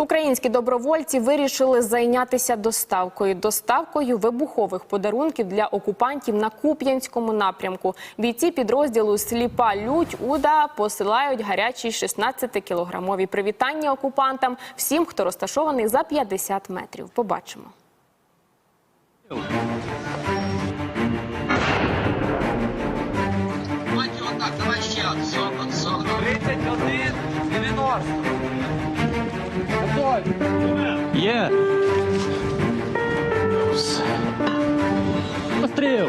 Українські добровольці вирішили зайнятися доставкою. Доставкою вибухових подарунків для окупантів на Куп'янському напрямку. Бійці підрозділу Сліпа лють Уда посилають гарячі 16-кілограмові привітання окупантам всім, хто розташований за 50 метрів. Побачимо. Давай ще от 40, от 40. 31, 90. Є. Постріл.